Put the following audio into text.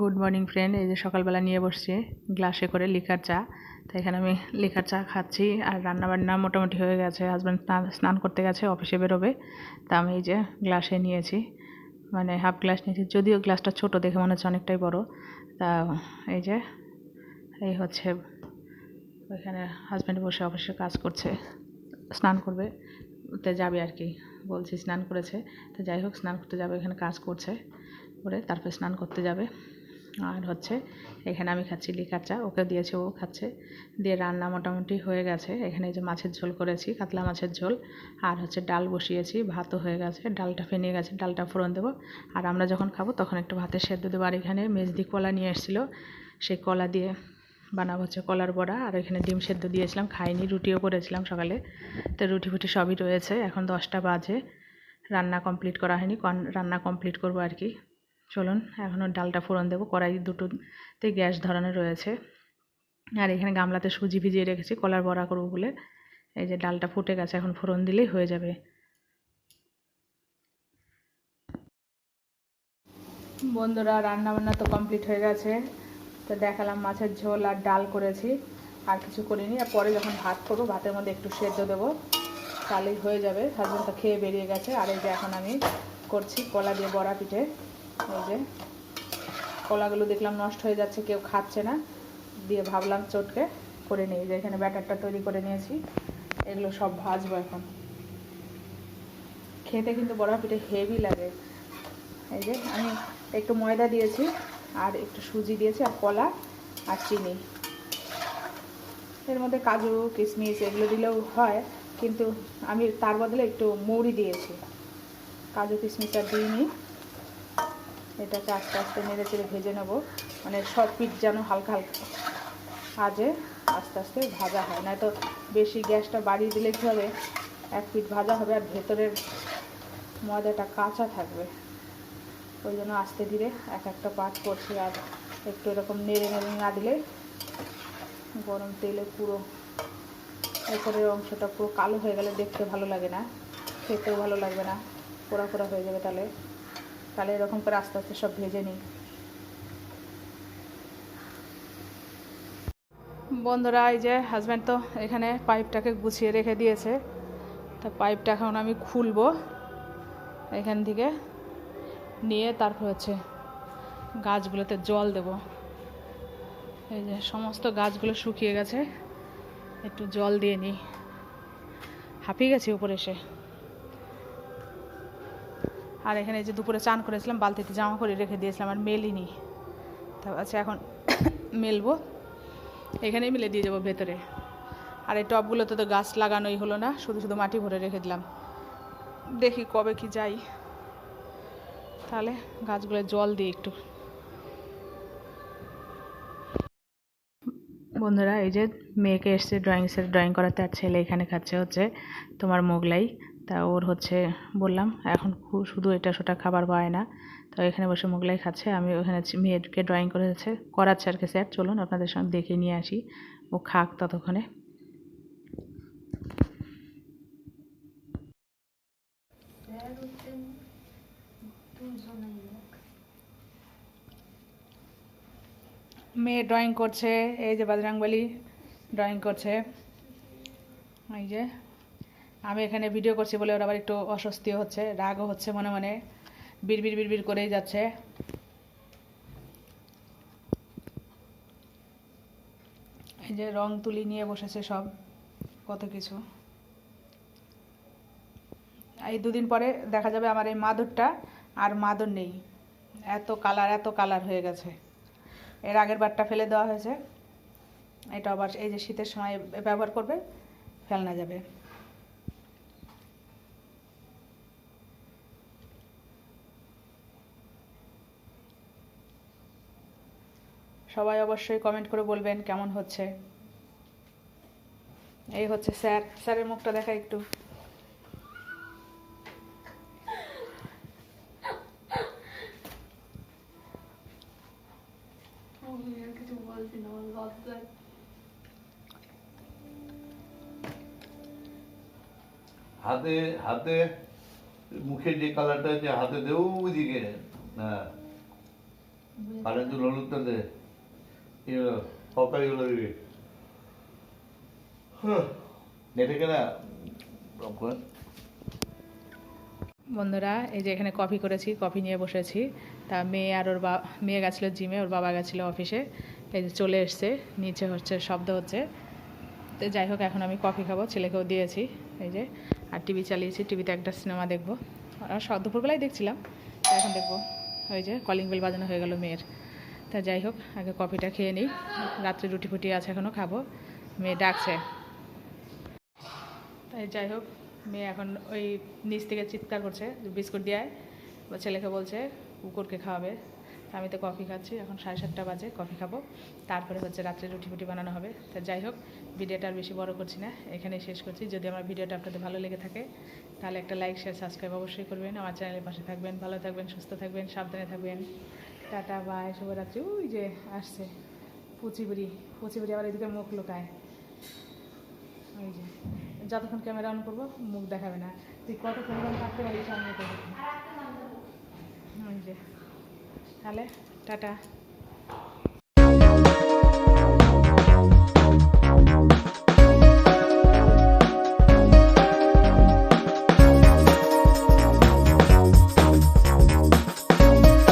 Good morning friend এই যে সকালবেলা নিয়ে বসছি, গ্লাসে করে লিকার চা। তো এখানে আমি লিকার চা খাচ্ছি আর রান্নাবান্না মোটামুটি হয়ে গেছে। হাজব্যান্ড স্নান করতে গেছে অফিসে বেরোবে। তা আমি এই যে গ্লাসে নিয়েছি। মানে হাফ গ্লাস নিয়েছি। যদিও গ্লাসটা ছোট, দেখে মনে হচ্ছে অনেকটাই বড়। তা এই যে, এই হচ্ছে ওইখানে হাজব্যান্ড বসে অফিসে কাজ করছে, স্নান করবে। তে যাবে আর কি, বলছি স্নান করেছে। তো যাই হোক, স্নান করতে যাবে এখানে কাজ করছে। করে তারপরে স্নান করতে যাবে। আর হচ্ছে এখানে আমি খাচ্ছি লিকার চা ওকে দিয়েছে, ও খাচ্ছে। দিয়ে রান্না মোটামুটি হয়ে গেছে। এখানে যে মাছের ঝোল করেছি, কাতলা মাছের ঝোল। আর হচ্ছে ডাল বসিয়েছি, ভাতও হয়ে গেছে। ডালটা ফেনে গেছে, ডালটা ফোড়ন দেবো। আর আমরা যখন খাব তখন একটু ভাতের সেদ্ধ দেবো। আর এখানে মেজদি কলা নিয়ে এসেছিল, সেই কলা দিয়ে বানাবো হচ্ছে কলার বড়া। আর এখানে ডিম সেদ্ধ দিয়েছিলাম, খাইনি, রুটিও করেছিলাম সকালে। তো রুটি ফুটি সবই রয়েছে। এখন দশটা বাজে, রান্না কমপ্লিট করা হয়নি রান্না কমপ্লিট করব আর কি। চলুন, এখনও ডালটা ফোড়ন দেবো কড়াই দুটোতে গ্যাস ধরানো রয়েছে। আর এখানে গামলাতে সুজি ভিজিয়ে রেখেছি, কলার বড়া করব বলে। এই যে ডালটা ফুটে গেছে, এখন ফোড়ন দিলেই হয়ে যাবে। বন্ধুরা রান্না বান্না তো কমপ্লিট হয়ে গেছে। তো দেখালাম মাছের ঝোল আর ডাল করেছি, আর কিছু করিনি। আর পরে যখন ভাত করব, ভাতের মধ্যে একটু সেদ্ধ দেবো, তাহলেই হয়ে যাবে। হাজবেন্ড তো খেয়ে বেরিয়ে গেছে। আর এই যে এখন আমি করছি কলা দিয়ে বড়া পিঠে। এই যে, কলাগুলো দেখলাম নষ্ট হয়ে যাচ্ছে, কেউ খাচ্ছে না। দিয়ে ভাবলাম চটকে করে নিই যে এখানে ব্যাটারটা তৈরি করে নিয়েছি, এগুলো সব ভাজবো এখন। খেতে কিন্তু বড়া পিঠে হেভি লাগে। এই যে, আমি একটু ময়দা দিয়েছি, আর একটু সুজি দিয়েছি, আর কলা, আর চিনি। এর মধ্যে কাজু, কিশমিশ, এগুলো দিলেও হয়, কিন্তু আমি তার বদলে একটু মৌরি দিয়েছি। কাজু, কিশমিশ আর দিইনি। এটাকে আস্তে আস্তে নেড়ে চেড়ে ভেজে নেব। মানে সব পিঠ যেন হালকা হালকা ভাজে আস্তে আস্তে ভাজা হয়। নয়তো বেশি গ্যাসটা বাড়িয়ে দিলে কী হবে? এক পিঠ ভাজা হবে আর ভেতরের ময়দাটা কাঁচা থাকবে। ওই জন্য আস্তে ধীরে এক একটা পাট করছি আর একটু এরকম নেড়ে নেড়ে না দিলে গরম তেলে পুরো উপরের অংশটা পুরো কালো হয়ে গেলে দেখতে ভালো লাগে না। খেতেও ভালো লাগবে না। পোড়া পোড়া হয়ে যাবে তাহলে। তাহলে এরকম করে আস্তে আস্তে সব ভেজে নিই। বন্ধুরা, এই যে হাজব্যান্ড তো এখানে পাইপটাকে গুছিয়ে রেখে দিয়েছে। তা পাইপটা এখন আমি খুলবো এখান থেকে, নিয়ে তারপর হচ্ছে গাছগুলোতে জল দেব। এই যে সমস্ত গাছগুলো শুকিয়ে গেছে, একটু জল দিয়ে নিই। হাঁপিয়ে গেছে উপরে এসে। আর এখানে যে দুপুরে চান করেছিলাম, বালতিতে জামা করে রেখে দিয়েছিলাম আর মেলিনি। তা আচ্ছা এখন মেলবো। এখানেই মিলে দিয়ে যাব ভেতরে। আর এই টবগুলোতে তো গাছ লাগানোই হলো না, শুধু শুধু মাটি ভরে রেখে দিলাম। দেখি কবে কি যাই। তাহলে গাছগুলো জল দিই একটু। বন্ধুরা, এই যে মেয়েকে এসছে ড্রয়িং সেট ড্রয়িং করাতে আর ছেলে এখানে খাচ্ছে হচ্ছে তোমার মোগলাই। তা ওর হচ্ছে বললাম, এখন শুধু এটা সেটা খাবার পায় না তো এখানে বসে মোগলাই খাচ্ছে, আমি ওখানে মেয়েকে ড্রয়িং করেছে করাচ্ছে আর কি। স্যার, চলুন আপনাদের সঙ্গে দেখে নিয়ে আসি, ও খাক ততক্ষণে। মেয়ে ড্রয়িং করছে, এই যে বজরাংবলী ড্রয়িং করছে, এই যে। আমি এখানে ভিডিও করছি বলে ওর আবার একটু অস্বস্তিও হচ্ছে, রাগও হচ্ছে মনে মনে, বিড়বিড় বিড়বিড় করেই যাচ্ছে। এই যে রং তুলি নিয়ে বসেছে সব, কত কিছু। এই দুদিন পরে দেখা যাবে আমার এই মাদুরটা আর মাদুর নেই। এত কালার এত কালার হয়ে গেছে। এর আগের বারটা ফেলে দেওয়া হয়েছে। এটা আবার এই যে শীতের সময় ব্যবহার করবে, ফেলনা যাবে। সবাই অবশ্যই কমেন্ট করে বলবেন কেমন হচ্ছে। এই হচ্ছে স্যার। স্যারের মুখটা দেখা একটু। হাতে হাতে, মুখে যে কালারটা আছে, হাতে দেবো ওইদিকে। হ্যাঁ। তুল হলুদটা দে। বন্ধুরা, এই যে এখানে কফি করেছি কফি নিয়ে বসেছি। তা মেয়ে আর ওর বা মেয়ে গেছিল জিমে ওর বাবা গেছিল অফিসে এই যে চলে এসছে, নিচে হচ্ছে, শব্দ হচ্ছে। তো যাই হোক, এখন আমি কফি খাব, ছেলেকেও দিয়েছি। এই যে, আর টিভি চালিয়েছি টিভিতে একটা সিনেমা দেখব। আর সব দুপুরবেলায় দেখছিলাম এখন দেখব। ওই যে কলিং বেল বাজানো হয়ে গেল মেয়ের। তা যাই হোক, আগে কফিটা খেয়ে নিই। রাত্রে রুটি ফুটি আছে এখনও খাব। মেয়ে ডাকছে। তাই যাই হোক, মেয়ে এখন ওই নিচ থেকে চিৎকার করছে বিস্কুট দিয়ে বা ছেলেকে বলছে, কুকুরকে খাওয়াবে। তা আমি তো কফি খাচ্ছি, এখন সাড়ে সাতটা বাজে, কফি খাব। তারপরে হচ্ছে রাত্রে রুটি ফুটি বানানো হবে। তা যাই হোক, ভিডিওটা আর বেশি বড় করছি না, এখানেই শেষ করছি। যদি আমার ভিডিওটা আপনাদের ভালো লেগে থাকে, তাহলে একটা লাইক শেয়ার সাবস্ক্রাইব অবশ্যই করবেন। আমার চ্যানেলের পাশে থাকবেন, ভালো থাকবেন, সুস্থ থাকবেন, সাবধানে থাকবেন। টাটা বাই শুভরাত্রি। ওই যে আসছে পুচিবুড়ি পুচিবুড়ি আবার এদিকে মুখ লুকায়। ওই যে যতক্ষণ ক্যামেরা অন করব মুখ দেখাবে না। তুই কত পরিমাণ থাকতে পারিস সামনে ওই যে তাহলে টাটা।